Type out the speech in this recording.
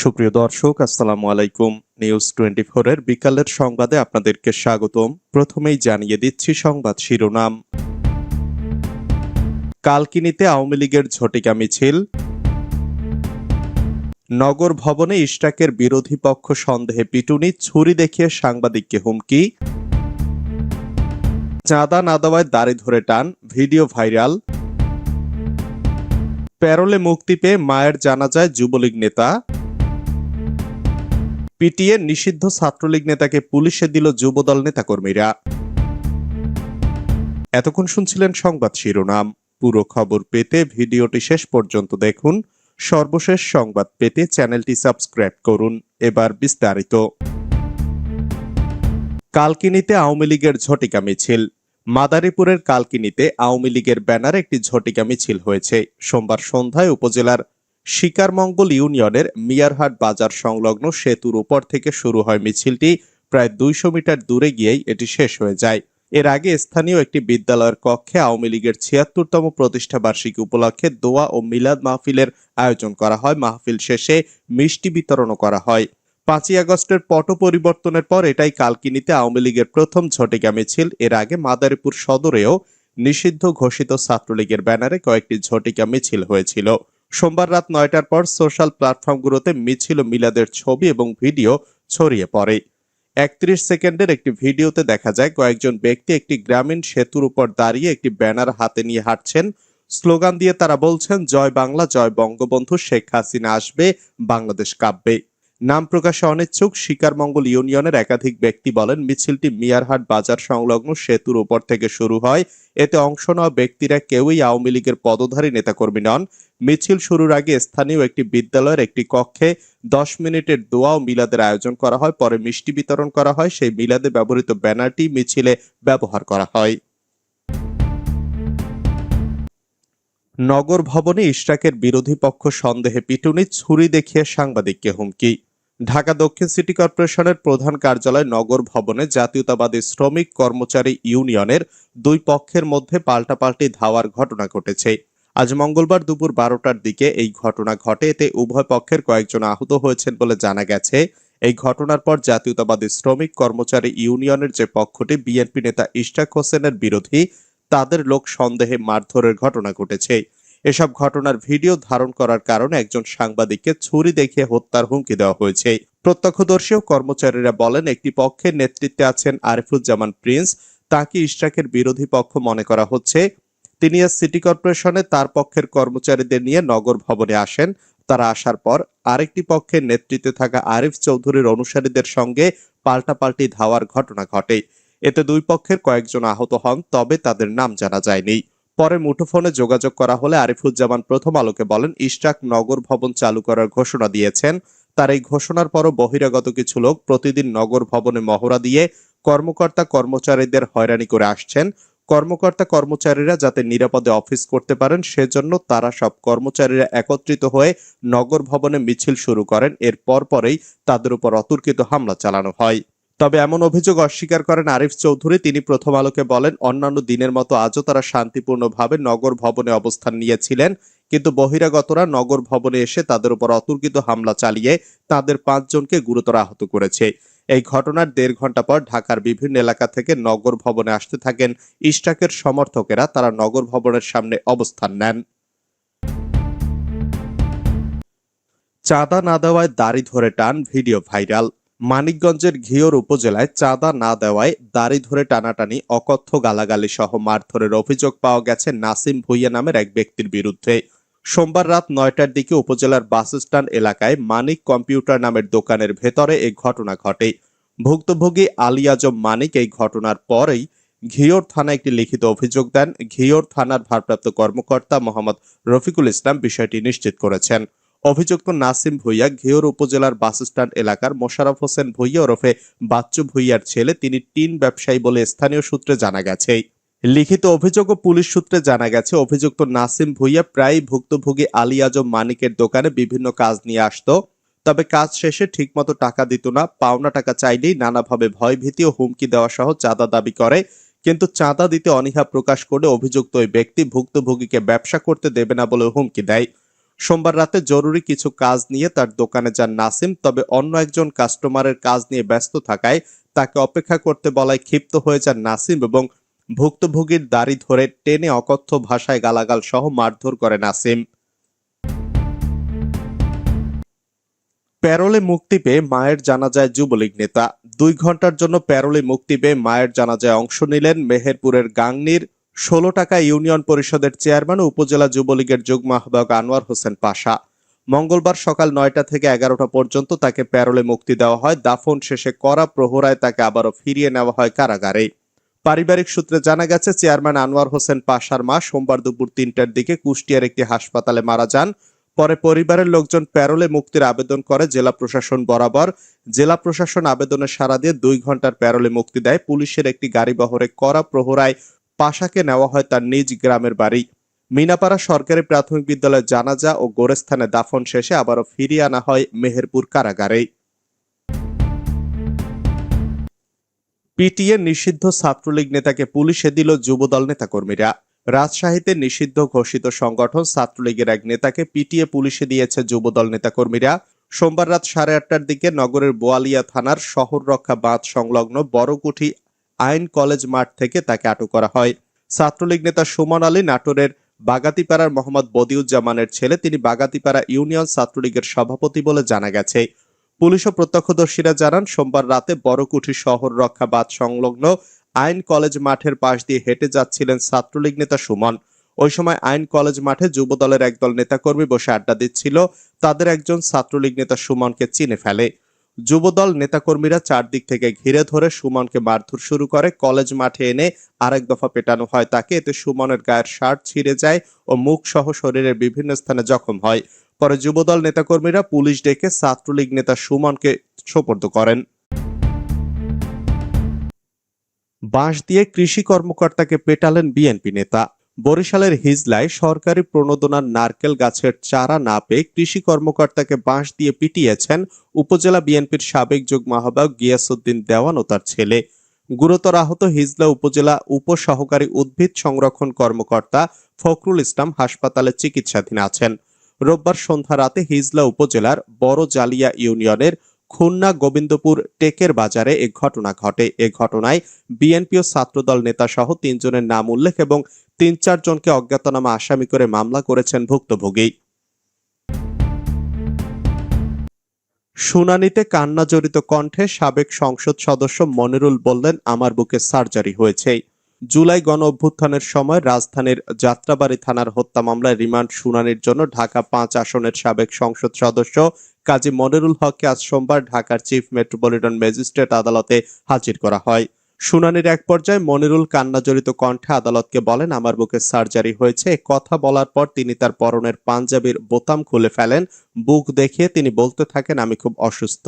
সুপ্রিয় দর্শক, আসসালামু আলাইকুম। নিউজ টোয়েন্টি এর বিকালের সংবাদে আপনাদেরকে স্বাগতম। প্রথমেই জানিয়ে দিচ্ছি সংবাদ শিরোনাম। কালকিনিতে আওয়ামী লীগের ঝটিকা মিছিল। নগর ভবনে ইস্টাকের বিরোধী পক্ষ সন্দেহে পিটুনি, ছুরি দেখিয়ে সাংবাদিককে হুমকি। চাঁদা না দেওয়ায় দাড়ি ধরে টান, ভিডিও ভাইরাল। প্যারোলে মুক্তি পেয়ে মায়ের জানাজায় যুবলীগ নেতা। পিটিএ নিষিদ্ধ ছাত্রলীগ নেতাকে পুলিশে দিল যুবদল নেতাকর্মীরা। এতক্ষণ শুনছিলেন সংবাদ শিরোনাম। পুরো খবর পেতে ভিডিওটি শেষ পর্যন্ত দেখুন। সর্বশেষ সংবাদ পেতে চ্যানেলটি সাবস্ক্রাইব করুন। এবার বিস্তারিত। কালকিনিতে আওয়ামী লীগের ঝটিকা মিছিল। মাদারীপুরের কালকিনিতে আওয়ামী লীগের ব্যানারে একটি ঝটিকা মিছিল হয়েছে। সোমবার সন্ধ্যায় উপজেলার শিকারমঙ্গল ইউনিয়নের মিয়ারহাট বাজার সংলগ্ন সেতুর উপর থেকে শুরু হয় মিছিলটি। প্রায় দুইশো মিটার দূরে গিয়েই এটি শেষ হয়ে যায়। এর আগে স্থানীয় একটি বিদ্যালয়ের কক্ষে আওয়ামী লীগের ছিয়াত্তরতম প্রতিষ্ঠা বার্ষিকী উপলক্ষে দোয়া ও মিলাদ মাহফিলের আয়োজন করা হয়। মাহফিল শেষে মিষ্টি বিতরণও করা হয়। পাঁচই আগস্টের পট পরিবর্তনের পর এটাই কালকিনিতে আওয়ামী লীগের প্রথম ঝটিকা মিছিল। এর আগে মাদারীপুর সদরেও নিষিদ্ধ ঘোষিত ছাত্রলীগের ব্যানারে কয়েকটি ঝটিকা মিছিল হয়েছিল। সোমবার রাত নয়টার পর সোশ্যাল প্ল্যাটফর্মগুলোতে মিছিল মিলাদের ছবি এবং ভিডিও ছড়িয়ে পড়ে। একত্রিশ সেকেন্ডের একটি ভিডিওতে দেখা যায়, কয়েকজন ব্যক্তি একটি গ্রামীণ সেতুর উপর দাঁড়িয়ে একটি ব্যানার হাতে নিয়ে হাঁটছেন। স্লোগান দিয়ে তারা বলছেন, জয় বাংলা, জয় বঙ্গবন্ধু, শেখ হাসিনা আসবে, বাংলাদেশ কাব্যে নাম প্রকাশে অনিচ্ছুক শিকারমঙ্গল ইউনিয়নের একাধিক ব্যক্তি বলেন, মিছিলটি মিয়ারহাট বাজার সংলগ্ন সেতুর উপর থেকে শুরু হয়। এতে অংশ নেওয়া ব্যক্তিরা কেউই আওয়ামী লীগের পদধারী নেতাকর্মী নন। মিছিল শুরুর আগে স্থানীয় একটি বিদ্যালয়ের একটি কক্ষে দশ মিনিটের দোয়া ও মিলাদের আয়োজন করা হয়। পরে মিষ্টি বিতরণ করা হয়। সেই মিলাদে ব্যবহৃত ব্যানারটি মিছিলে ব্যবহার করা হয়। নগর ভবনে ইশরাকের বিরোধী পক্ষ সন্দেহে পিটুনি, ছুরি দেখিয়ে সাংবাদিককে হুমকি। ঢাকা দক্ষিণ সিটি কর্পোরেশনের প্রধান কার্যালয় নগর ভবনে জাতীয়তাবাদী শ্রমিক কর্মচারী ইউনিয়নের দুই পক্ষের মধ্যে পাল্টাপাল্টি ধাওয়ার ঘটনা ঘটেছে। আজ মঙ্গলবার দুপুর বারোটার দিকে এই ঘটনা ঘটে। এতে উভয় পক্ষের কয়েকজন আহত হয়েছেন বলে জানা গেছে। এই ঘটনার পর জাতীয়তাবাদী শ্রমিক কর্মচারী ইউনিয়নের যে পক্ষটি বিএনপি নেতা ইশরাক হোসেনের বিরোধী, তাদের লোক সন্দেহে মারধরের ঘটনা ঘটেছে। এসব ঘটনার ভিডিও ধারণ করার কারণে একজন সাংবাদিককে ছুরি দেখিয়ে হত্যার হুমকি দেওয়া হয়েছে। প্রত্যক্ষদর্শী ও কর্মচারীরা বলেন, একটি পক্ষের নেতৃত্বে আছেন আরিফুজ্জামান প্রিন্স। তাকে ইশরাকের বিরোধী পক্ষ মনে করা হচ্ছে। তিনি সিটি কর্পোরেশনে তার পক্ষের কর্মচারীদের নিয়ে নগর ভবনে আসেন। তারা আসার পর আরেকটি পক্ষের নেতৃত্বে থাকা আরিফ চৌধুরীর অনুসারীদের সঙ্গে পাল্টাপাল্টি ধাওয়ার ঘটনা ঘটে। এতে দুই পক্ষের কয়েকজন আহত হন, তবে তাদের নাম জানা যায়নি। পরে মুঠোফোনে যোগাযোগ করা হলে আরিফুজ্জামান প্রথম আলোকে বলেন, ইশরাক নগর ভবন চালু করার ঘোষণা দিয়েছেন। তার এই ঘোষণার পরও বহিরাগত কিছু লোক প্রতিদিন নগর ভবনে মহড়া দিয়ে কর্মকর্তা কর্মচারীদের হয়রানি করে আসছেন। কর্মকর্তা কর্মচারীরা যাতে নিরাপদে অফিস করতে পারেন, সেজন্য তারা সব কর্মচারীরা একত্রিত হয়ে নগর ভবনে মিছিল শুরু করেন। এর পরপরেই তাদের উপর অতর্কিত হামলা চালানো হয়। তবে এমন অভিযোগ অস্বীকার করেন আরিফ চৌধুরী। তিনি প্রথম আলোকে বলেন, অন্যান্য দিনের মতো আজও তারা শান্তিপূর্ণভাবে নগর ভবনে অবস্থান নিয়েছিলেন। কিন্তু বহিরাগতরা নগর ভবনে এসে তাদের উপর অতর্কিত হামলা চালিয়ে তাদের পাঁচজনকে গুরুতর আহত করেছে। এই ঘটনার দেড় ঘণ্টা পর ঢাকার বিভিন্ন এলাকা থেকে নগর ভবনে আসতে থাকেন ইস্টাকের সমর্থকেরা। তারা নগর ভবনের সামনে অবস্থান নেন। চাঁদা না দেওয়ায় দাড়ি ধরে টান, ভিডিও ভাইরাল। মানিকগঞ্জের ঘিওর উপজেলায় চাঁদা না দেওয়ায় দাড়ি ধরে টানাটানি, অকথ্য গালাগালি সহ মারধরের অভিযোগ পাওয়া গেছে নাসিম ভুইয়া নামের এক ব্যক্তির বিরুদ্ধে। সোমবার রাত নয়টার দিকে উপজেলার বাসস্ট্যান্ড এলাকায় মানিক কম্পিউটার নামের দোকানের ভেতরে এই ঘটনা ঘটে। ভুক্তভোগী আলী আজম মানিক এই ঘটনার পরেই ঘিওর থানায় একটি লিখিত অভিযোগ দেন। ঘিওর থানার ভারপ্রাপ্ত কর্মকর্তা মোহাম্মদ রফিকুল ইসলাম বিষয়টি নিশ্চিত করেছেন। অভিযুক্ত নাসিম ভুইয়া ঘিওর উপজেলার বাসস্ট্যান্ড এলাকার মোশারফ হোসেন ভুইয়া ওরফে বাচ্চু ভুইয়ার ছেলে, তিনি টিন ব্যবসায়ী বলে স্থানীয় সূত্রে জানা গেছে। লিখিত অভিযোগ ও পুলিশ সূত্রে জানা গেছে, অভিযুক্ত নাসিম ভুইয়া প্রায় ভুক্তভোগী আলী আজম মানিকের দোকানে বিভিন্ন কাজ নিয়ে আসতো। তবে কাজ শেষে ঠিকমতো টাকা দিত না, পাওনা টাকা চাইলেই নানাভাবে ভয়ভীতি ও হুমকি দেওয়া সহ চাঁদা দাবি করে। কিন্তু চাঁদা দিতে অনীহা প্রকাশ করে অভিযুক্ত ওই ব্যক্তি ভুক্তভোগীকে ব্যবসা করতে দেবে না বলে হুমকি দেয়। সোমবার রাতে জরুরি কিছু কাজ নিয়ে তার দোকানে যান নাসিম, তবে অন্য একজন কাস্টমারের কাজ নিয়ে ব্যস্ত থাকায় তাকে অপেক্ষা করতে বলায় ক্ষিপ্ত হয়ে যান নাসিম এবং ভুক্তভোগীর দাড়ি ধরে টেনে অকথ্য ভাষায় গালাগাল সহ মারধর করে নাসিম। প্যারোলে মুক্তি পেয়ে মায়ের জানাজায় যুবলীগ নেতা। দুই ঘণ্টার জন্য প্যারোলে মুক্তি পেয়ে মায়ের জানাজায় অংশ নিলেন মেহেরপুরের গাংনির ষোলো টাকা ইউনিয়ন পরিষদের চেয়ারম্যান ও উপজেলা যুবলীগের যুগ্ম আহ্বায়ক আনোয়ার হোসেন পাশা। মঙ্গলবার সকাল নয়টা থেকে এগারোটা পর্যন্ত তাকে প্যারোলে মুক্তি দেওয়া হয়। দাফন শেষে করা প্রহরায় তাকে আবারও ফিরিয়ে নেওয়া হয় কারাগারে। পারিবারিক সূত্রে জানা গেছে, চেয়ারম্যান আনোয়ার হোসেন পাশার মা সোমবার দুপুর তিনটার দিকে কুষ্টিয়ার একটি হাসপাতালে মারা যান। পরে পরিবারের লোকজন প্যারোলে মুক্তির আবেদন করে জেলা প্রশাসন বরাবর। জেলা প্রশাসন আবেদনের সাড়া দিয়ে দুই ঘণ্টার প্যারোলে মুক্তি দেয়। পুলিশের একটি গাড়ি বহরে করা প্রহরায় পাশাকে নেওয়া হয় তার নিজ গ্রামের বাড়ি। মিনাপাড়া সরকারি প্রাথমিক বিদ্যালয়ে জানাজা ও গোরস্থানে দাফন শেষে আবারও ফিরিয়ে আনা হয় মেহেরপুর কারাগারে পিটিএ নিষিদ্ধ ছাত্রলীগ নেতাকে পুলিশে দিল যুবদল নেতাকর্মীরা। রাজশাহীতে নিষিদ্ধ ঘোষিত সংগঠন ছাত্রলীগের এক নেতাকে পিটিএ পুলিশে দিয়েছে যুবদল নেতাকর্মীরা। সোমবার রাত সাড়ে আটটার দিকে নগরের বোয়ালিয়া থানার শহর রক্ষা বাঁধ সংলগ্ন বড়কুঠি আইন কলেজ মাঠ থেকে তাকে আটক করা হয়। ছাত্রলীগ নেতা সুমন আলী নাটোরের বাগাতিপাড়ার মোহাম্মদ বদিউজ্জামানের ছেলে, তিনি বাগাতিপাড়া ইউনিয়ন ছাত্রলীগের সভাপতি বলে জানা গেছে। পুলিশ ও প্রত্যক্ষদর্শীরা জানান, সোমবার রাতে বড়কুঠি শহর রক্ষা বাঁধ সংলগ্ন আইন কলেজ মাঠের পাশ দিয়ে হেঁটে যাচ্ছিলেন ছাত্রলীগ নেতা সুমন। ওই সময় আইন কলেজ মাঠে যুবদলের একদল নেতাকর্মী বসে আড্ডা দিচ্ছিল। তাদের একজন ছাত্রলীগ নেতা সুমনকে চিনে ফেলে। যুবদল নেতাকর্মীরা চারদিক থেকে ঘিরে ধরে সুমনকে মারধর শুরু করে। কলেজ মাঠে এনে আরেক দফা পেটানো হয় তাকে। এতে সুমনের গায়ের শার্ট ছিঁড়ে যায় ও মুখ সহ শরীরের বিভিন্ন স্থানে জখম হয়। পরে যুবদল নেতাকর্মীরা পুলিশ ডেকে ছাত্রলীগ নেতা সুমনকে সোপর্দ করেন। বাঁশ দিয়ে কৃষি কর্মকর্তাকে পেটালেন বিএনপি নেতা। বরিশালের হিজলায় সরকারি প্রণোদনার নারকেল গাছের চারা না পেয়ে কৃষি কর্মকর্তাকে বাঁশ দিয়ে পিটিয়েছেন উপজেলা বিএনপির সাবেক যুগ্ম আহ্বায়ক গিয়াসুদ্দিন দেওয়ান ও তার ছেলে। গুরুতর আহত হিজলা উপজেলা উপসহকারী উদ্ভিদ সংরক্ষণ কর্মকর্তা ফখরুল ইসলাম হাসপাতালে চিকিৎসাধীন আছেন। রোববার সন্ধ্যা রাতে হিজলা উপজেলার বড় জালিয়া ইউনিয়নের খুলনা গোবিন্দপুর টেকের বাজারে এ ঘটনা ঘটে। এ ঘটনায় বিএনপি ও ছাত্রদল নেতা সহ তিনজনের নাম উল্লেখ এবং তিন চারজনকে অজ্ঞাতনামা আসামি করে মামলা করেছেন ভুক্তভোগী। শুনানিতে কান্না জড়িত কণ্ঠে সাবেক সংসদ সদস্য মনিরুল বললেন, আমার বুকে সার্জারি হয়েছে জুলাই গণ অভ্যুত্থানের সময় রাজধানীর যাত্রাবাড়ি থানার হত্যা মামলায় রিমান্ড শুনানির জন্য ঢাকা পাঁচ আসনের সাবেক সংসদ সদস্য কাজী মনিরুল হককে আজ সোমবার ঢাকার চিফ মেট্রোপলিটন ম্যাজিস্ট্রেট আদালতে হাজির করা হয়। শুনানির এক পর্যায়ে মনিরুল কান্না জড়িত কণ্ঠে আদালতকে বলেন, আমার বুকে সার্জারি হয়েছে। কথা বলার পর তিনি তার পরনের পাঞ্জাবির বোতাম খুলে ফেলেন। বুক দেখিয়ে তিনি বলতে থাকেন, আমি খুব অসুস্থ।